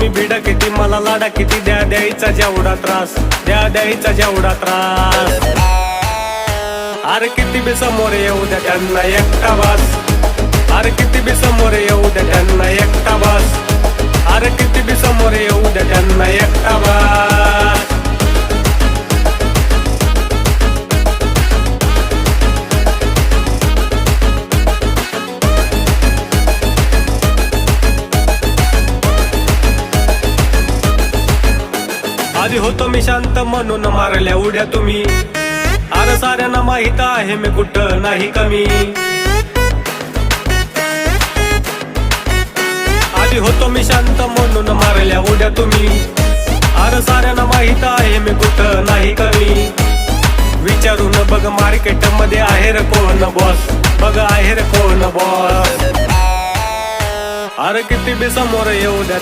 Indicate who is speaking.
Speaker 1: तुम्ही भिडा किती मला लाडा किती द्या द्यायचा जेवढा त्रास द्या द्यायचा जेवढा त्रास. अरे किती बी समोर येऊ द्या त्यांना एकटा वास. अरे किती बी समोर येऊ द्या त्यांना एकटा वास. अरे किती बी समोर येऊ द्या त्यांना एकटा आधी होतो मी शांत म्हणून मारल्या उड्या तुम्ही. अरे साऱ्यांना माहीत आहे मी कुठं नाही कमी. आधी होतो मी शांत म्हणून मारल्या उड्या तुम्ही. अरे साऱ्यांना माहीत आहे मी कुठं नाही कमी. विचारून बघ मार्केटमध्ये आहे रे कोण बॉस बघ आहे र कोण बॉस अरे किती बी समोर येऊ द्या.